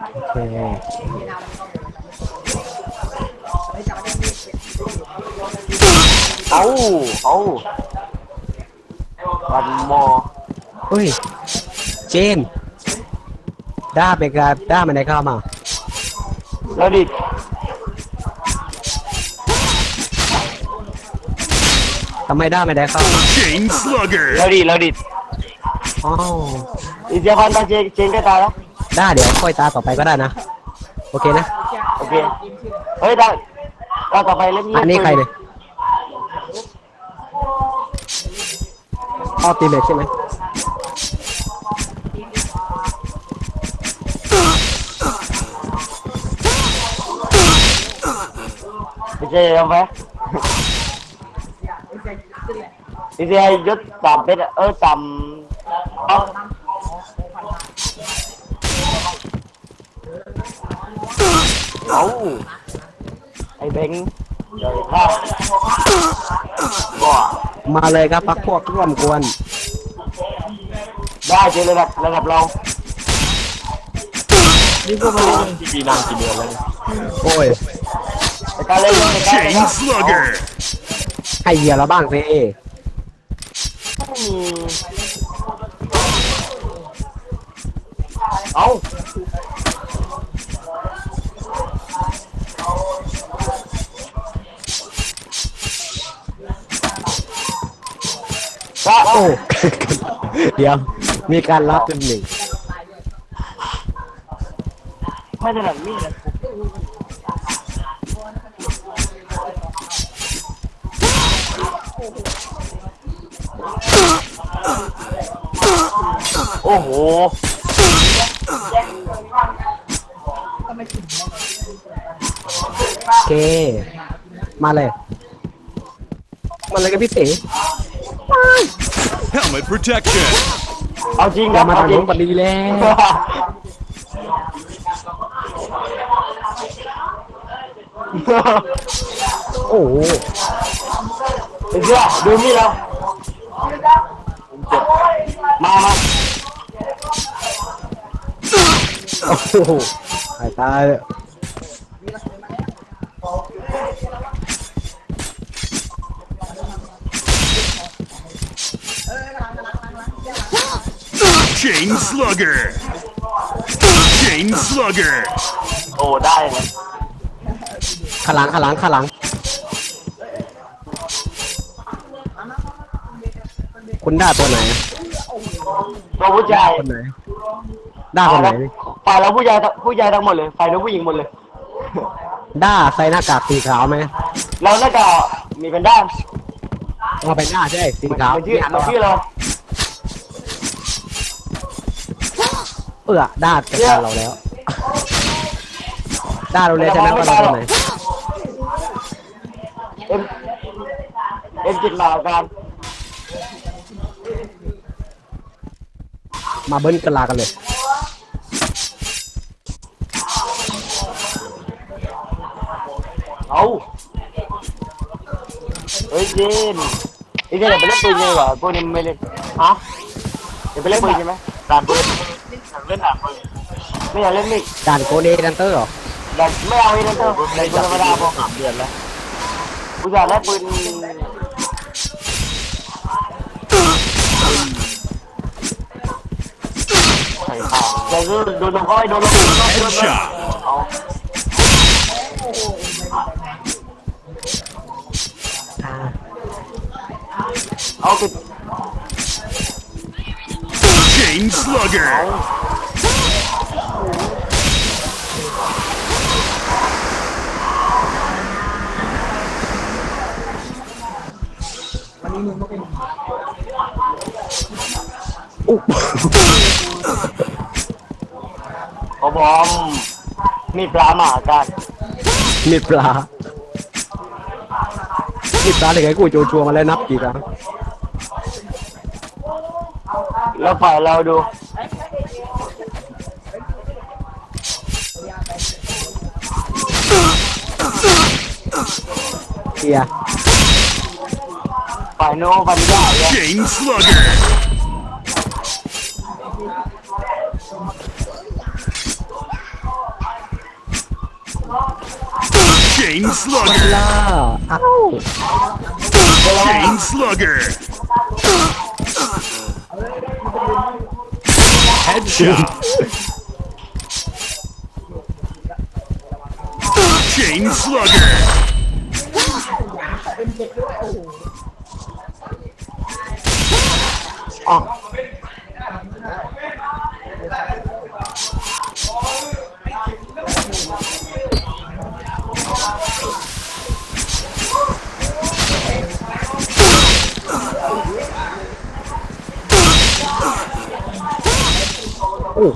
โอเคเอาเอาวันมอเฮ้ย เจน ด้าเป็นการด้ามันได้เข้ามา แล้วดิ ทำไมด้าไม่ได้เข้ามา Chain Slugger. แล้วดิ แล้วดิอ๋ออีเจียพันตาเจเจนก็ตายแล้ว ด้าเดี๋ยวค่อยตาต่อไปก็ได้นะ โอเคนะ โอเค เฮ้ยได้ตาต่อไปเล่นอันนี้ใครเนี่ยอ้อตีเบกใช่ไหมอีเจียยอมไหมอีเจียยศต่ำเป็นเออต่ำ เอาไอ้เบงเดี๋ยวข้าว้ามาเลยครับพักพวกร่วมกวน ได้เจอระดับระดับเรา นี่ก็มาเล่นทีวีนานกี่เดือนแล้วโอ้ยแต่การเล่นในการเล่น Chain Slugger. ให้เหยียร์เราบ้างสิเอาก็ โอ้เดี๋ยว มีการรับจนหนึ่งไม่ถนัดมีดนะโอ้โหโอเค มาเลย มาเลยกับพี่เต๋ Helmet protection. เอาจริงคเรารับมาเอาทางจรินู้งนพอดีแล้ว โอ้โหเดี๋ยวดูนี่เรามามาโอ้โหสายตาเลย Chain Slugger. Chain Slugger. โอ้ได้เลยขางหลังขางหลังขางหลัง คุณด้าตัวไหนตัวผู้ชายคนไหนด้าคนไหนฝ่ายเราผู้ชายผู้ชายทั้งหมดเลยฝ่ายเราผู้หญิงหมดเลยด้าใส่หน้ากากสีขาวไหมเราน่าจะมีเป็นด้านเอาไปด้าใช่สีขาวมันชื่อมันชื่อเรา เอื้อด้าจัดการเราแล้ว ด้าเราเลยใช่ไหมว่าเราตัวไหนเอ็มเอ็มจิตมาการมาเบิ้ลกะลากันเลย เอาเฮ้ยเจนไอ้เจนเดี๋ยวไปเล่นปืนยังไงวะพวกนี้ไม่เล่นฮะเดี๋ยวไปเล่นปืนใช่ไหมด่านปืนอยาก เล่นด่านปืนไม่อยากเล่นมิกด่านโกเดดันเตอร์เหรอด่านไม่เอาไอ้นั่นเถอะด่านปืนธรรมดาพอสามเดือนแล้วกูอยากเล่นปืนใส่ข้าวแต่คือโดนลงก้อยโดนลง Headshot. เอาอ่าเอาติด Chain Slugger. อุ๊บขอบอมมีปลาหมากันมีปลามีปลาเลยไงกูโจชัวมาแล้วนับกี่ครั้งแล้วฝ่ายเราดูเกียร์ฝ่ายโน้ฝ่ายยาเนี่ย Chain Slugger. Chain slugger. ล่าเอ้า Chain slugger. Headshot. Chain slugger. อ้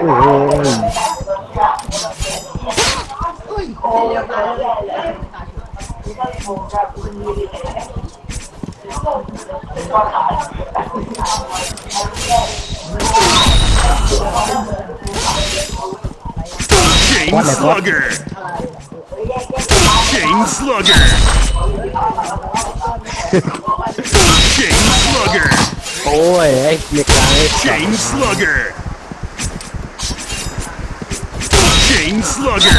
โอ้โห Chain What the fuck? slugger. Chain slugger. Chain slugger. โอ้ยไอ้เด็กกลางไอ้ Chain slugger. Chain slugger.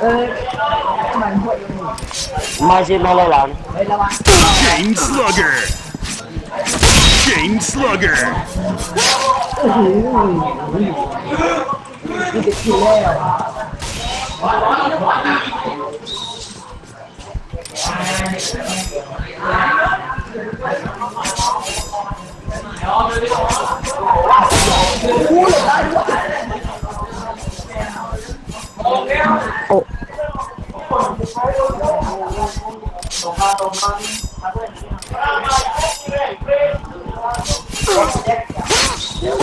กรรมการเล่นเป็นหมดเลยมามามามาเออไปล่างหมดเลยทำไมเออทำไมพวกนี้มาชิดมาเลยหลานเฮ้ยระวัง Chain slugger. Chain slugger. นี่จะคิวแล้วโอ้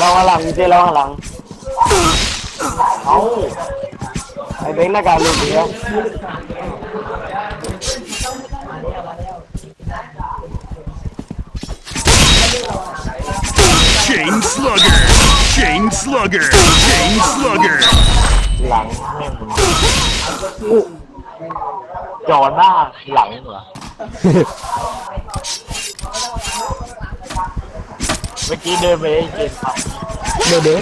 เราหันหลังเจ๊เราหันหลังเอาไอ้เบ้งหน้ากากหลุดเดียว Chain slugger. Chain slugger. Chain slugger. หลังแม่งอุ๊จอหน้าหลังเหรอเมื่อกี้เดินไปไอ้เจนครับเดี๋ยวเดี๋ยว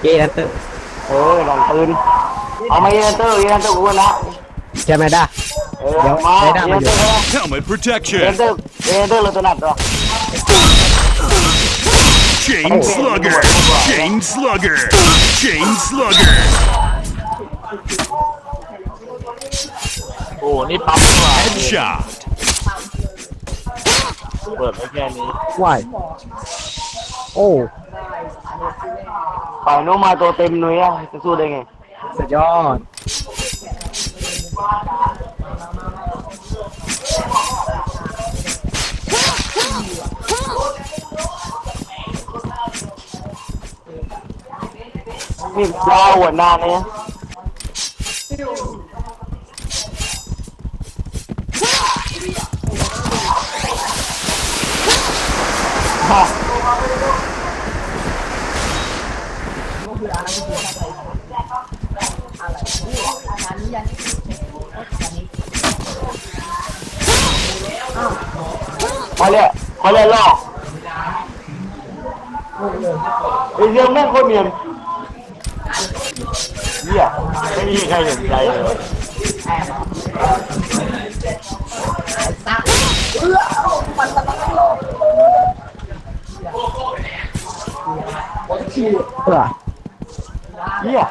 เกนันเตอร์เออหลังปืนเอามาเอเนเตอร์เอเนเตอร์กูนะใช่ไหมด้าเออเดี๋ยวมาเอได้เนมาอยู่เตอร์ Helmet เอเน protection. เตอร์เอเนเตอร์เราถนัดเหรอ Chain slugger. Chain slugger. Chain slugger. โอ้นี่ปั๊มดีกว่า Headshot. เปิดไว้แค่นี้ว่ายโอ้ฝ่ายโน้มมาตัวเต็มหน่วยอะจะสู้ได้ไงสุดยอดนี่ยาวหัวหน้าเนี่ย ฮะ เขาเรียกเขาเรียกล่อไอ้เรื่องแม่งโคตรเนียนเหี้ยไม่มีใครเห็นใจเลยเฮีย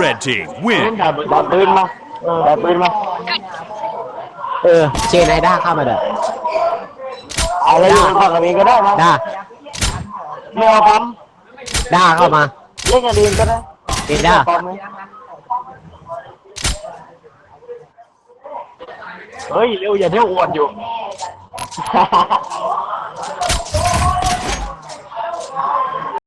Red team เล่น win. ถ่ายแบบปืนมาถ่ายปืนมา เออเจนไอด้าเข้ามาเด้ออะไรอยู่ในฝั่งกับเองก็ได้มั้งด้าไม่เอาปั๊มด้าเข้ามาเล่นกันเองก็ได้เอ็นด้าปั๊มไหมเฮ้ยเร็วอย่าเที่ยวอวดอยู่